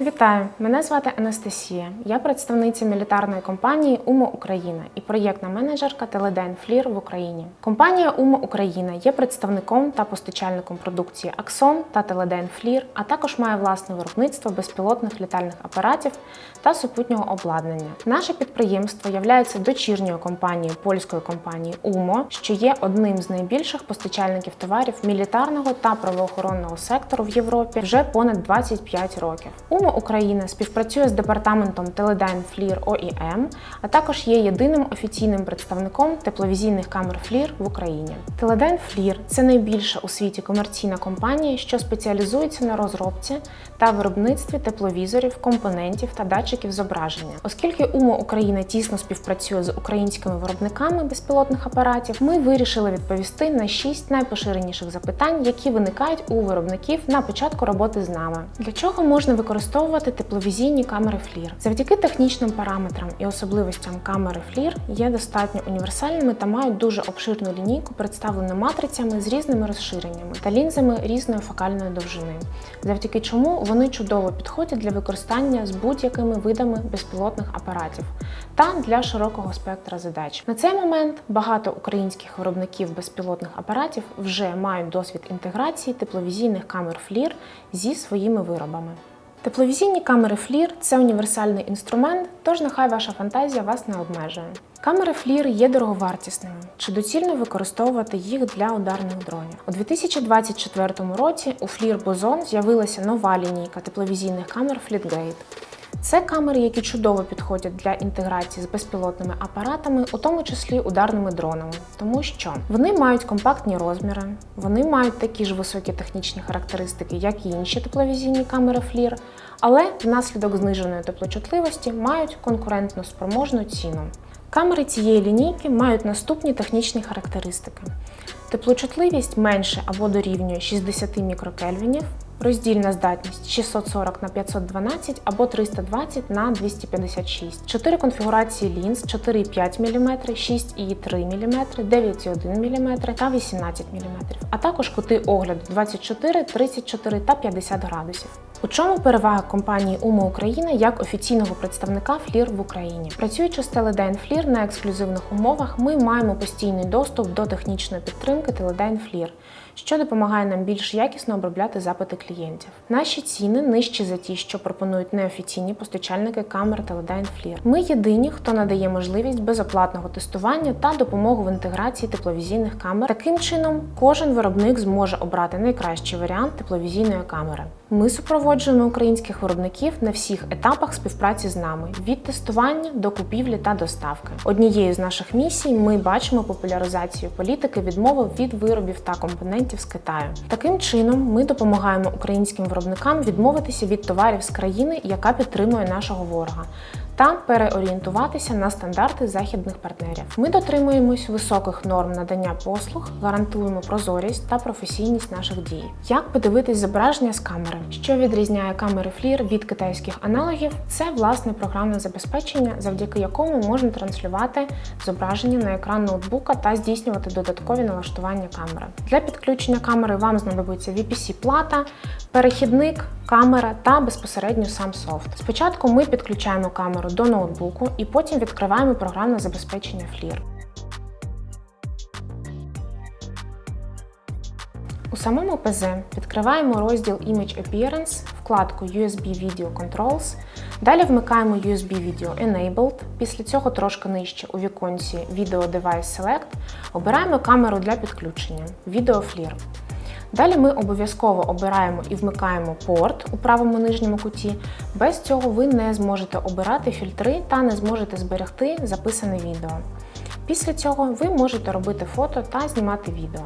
Вітаю! Мене звати Анастасія. Я представниця мілітарної компанії УМО Україна і проєктна менеджерка Теледен Флір в Україні. Компанія УМО Україна є представником та постачальником продукції Аксон та Теледен Флір, а також має власне виробництво безпілотних літальних апаратів та супутнього обладнання. Наше підприємство є дочірньою компанією польської компанії УМО, що є одним з найбільших постачальників товарів мілітарного та правоохоронного сектору в Європі вже понад 25 років. УМО Україна співпрацює з департаментом Teledyne FLIR OEM, а також є єдиним офіційним представником тепловізійних камер FLIR в Україні. Teledyne FLIR – це найбільша у світі комерційна компанія, що спеціалізується на розробці та виробництві тепловізорів, компонентів та датчиків зображення. Оскільки УМО Україна тісно співпрацює з українськими виробниками безпілотних апаратів, ми вирішили відповісти на шість найпоширеніших запитань, які виникають у виробників на початку роботи з нами. Для чого можна використовувати тепловізійні камери FLIR? Завдяки технічним параметрам і особливостям камери FLIR є достатньо універсальними та мають дуже обширну лінійку, представлену матрицями з різними розширеннями та лінзами різної фокальної довжини, завдяки чому вони чудово підходять для використання з будь-якими видами безпілотних апаратів та для широкого спектра задач. На цей момент багато українських виробників безпілотних апаратів вже мають досвід інтеграції тепловізійних камер FLIR зі своїми виробами. Тепловізійні камери FLIR – це універсальний інструмент, тож нехай ваша фантазія вас не обмежує. Камери FLIR є дороговартісними. Чи доцільно використовувати їх для ударних дронів? У 2024 році у FLIR Bozon з'явилася нова лінійка тепловізійних камер Fleetgate. Це камери, які чудово підходять для інтеграції з безпілотними апаратами, у тому числі ударними дронами, тому що вони мають компактні розміри, вони мають такі ж високі технічні характеристики, як і інші тепловізійні камери FLIR, але внаслідок зниженої теплочутливості мають конкурентно спроможну ціну. Камери цієї лінійки мають наступні технічні характеристики: теплочутливість менше або дорівнює 60 мікрокельвінів, роздільна здатність 640 на 512 або 320 на 256, 4 конфігурації лінз 4,5 мм, 6,3 мм, 9,1 мм та 18 мм, а також кути огляду 24, 34 та 50 градусів. У чому перевага компанії УМО Україна як офіційного представника FLIR в Україні? Працюючи з Teledyne FLIR на ексклюзивних умовах, ми маємо постійний доступ до технічної підтримки Teledyne FLIR, що допомагає нам більш якісно обробляти запити клієнтів. Наші ціни нижчі за ті, що пропонують неофіційні постачальники камер Teledyne FLIR. Ми єдині, хто надає можливість безоплатного тестування та допомогу в інтеграції тепловізійних камер. Таким чином, кожен виробник зможе обрати найкращий варіант тепловізійної камери. Ми супроводжуємо українських виробників на всіх етапах співпраці з нами від тестування до купівлі та доставки. Однією з наших місій ми бачимо популяризацію політики відмови від виробів та компонентів з Китаю. Таким чином, ми допомагаємо українським виробникам відмовитися від товарів з країни, яка підтримує нашого ворога. Та переорієнтуватися на стандарти західних партнерів. Ми дотримуємось високих норм надання послуг, гарантуємо прозорість та професійність наших дій. Як подивитись зображення з камери? Що відрізняє камери FLIR від китайських аналогів? Це власне програмне забезпечення, завдяки якому можна транслювати зображення на екран ноутбука та здійснювати додаткові налаштування камери. Для підключення камери вам знадобиться VPC-плата, перехідник, камера та безпосередньо сам софт. Спочатку ми підключаємо камеру до ноутбуку і потім відкриваємо програмне забезпечення FLIR. У самому ПЗ відкриваємо розділ Image Appearance, вкладку USB Video Controls. Далі вмикаємо USB Video Enabled. Після цього трошки нижче у віконці Video Device Select обираємо камеру для підключення Video FLIR. Далі ми обов'язково обираємо і вмикаємо порт у правому нижньому куті. Без цього ви не зможете обирати фільтри та не зможете зберегти записане відео. Після цього ви можете робити фото та знімати відео.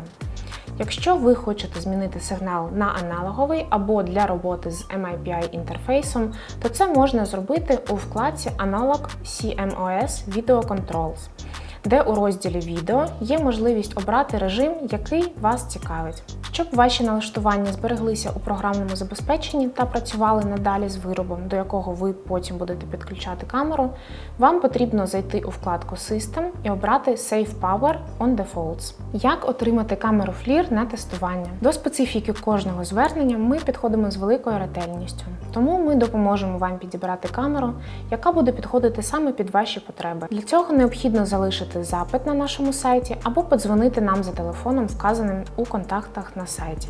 Якщо ви хочете змінити сигнал на аналоговий або для роботи з MIPI інтерфейсом, то це можна зробити у вкладці Analog CMOS Video Controls. Де у розділі відео є можливість обрати режим, який вас цікавить. Щоб ваші налаштування збереглися у програмному забезпеченні та працювали надалі з виробом, до якого ви потім будете підключати камеру, вам потрібно зайти у вкладку System і обрати Save Power on Defaults. Як отримати камеру FLIR на тестування? До специфіки кожного звернення ми підходимо з великою ретельністю, тому ми допоможемо вам підібрати камеру, яка буде підходити саме під ваші потреби. Для цього необхідно залишити запит на нашому сайті або подзвонити нам за телефоном, вказаним у контактах на сайті,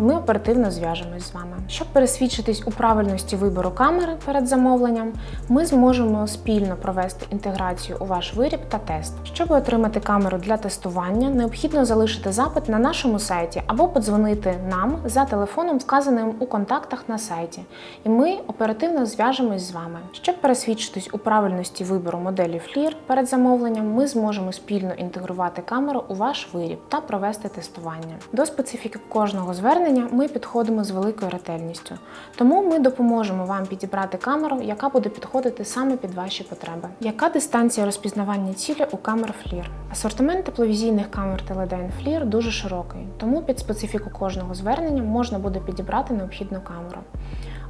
і ми оперативно зв'яжемось з вами. Щоб пересвідчитись у правильності вибору камери перед замовленням, ми зможемо спільно провести інтеграцію у ваш виріб та тест. Щоб отримати камеру для тестування, необхідно залишити запит на нашому сайті або подзвонити нам за телефоном, вказаним у контактах на сайті, і ми оперативно зв'яжемось з вами. Щоб пересвідчитись у правильності вибору моделі FLIR перед замовленням, ми зможемо спільно інтегрувати камеру у ваш виріб та провести тестування. До специфіки кожного звернення ми підходимо з великою ретельністю, тому ми допоможемо вам підібрати камеру, яка буде підходити саме під ваші потреби. Яка дистанція розпізнавання цілі у камер FLIR? Асортимент тепловізійних камер Teledyne FLIR дуже широкий, тому під специфіку кожного звернення можна буде підібрати необхідну камеру.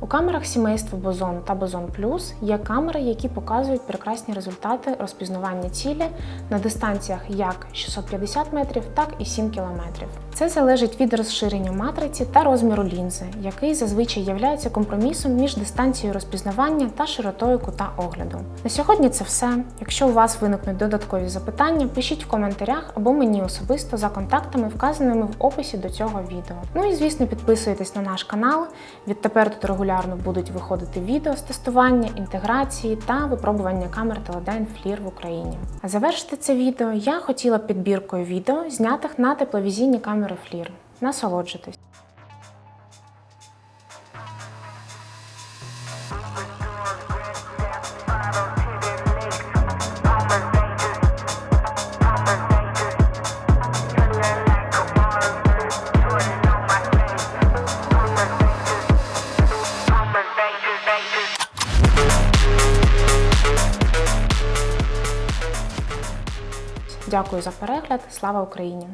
У камерах сімейства Бозон та Бозон Плюс є камери, які показують прекрасні результати розпізнавання цілі на дистанціях як 650 метрів, так і 7 кілометрів. Це залежить від розширення матриці та розміру лінзи, який зазвичай являється компромісом між дистанцією розпізнавання та широтою кута огляду. На сьогодні це все. Якщо у вас виникнуть додаткові запитання, пишіть в коментарях або мені особисто за контактами, вказаними в описі до цього відео. Ну і звісно, підписуйтесь на наш канал. Відтепер тут регулярно будуть виходити відео з тестування, інтеграції та випробування камер Teledyne FLIR в Україні. А завершити це відео я хотіла підбіркою відео, знятих на тепловізійні камери FLIR. Насолоджуйтесь! Дякую за перегляд. Слава Україні!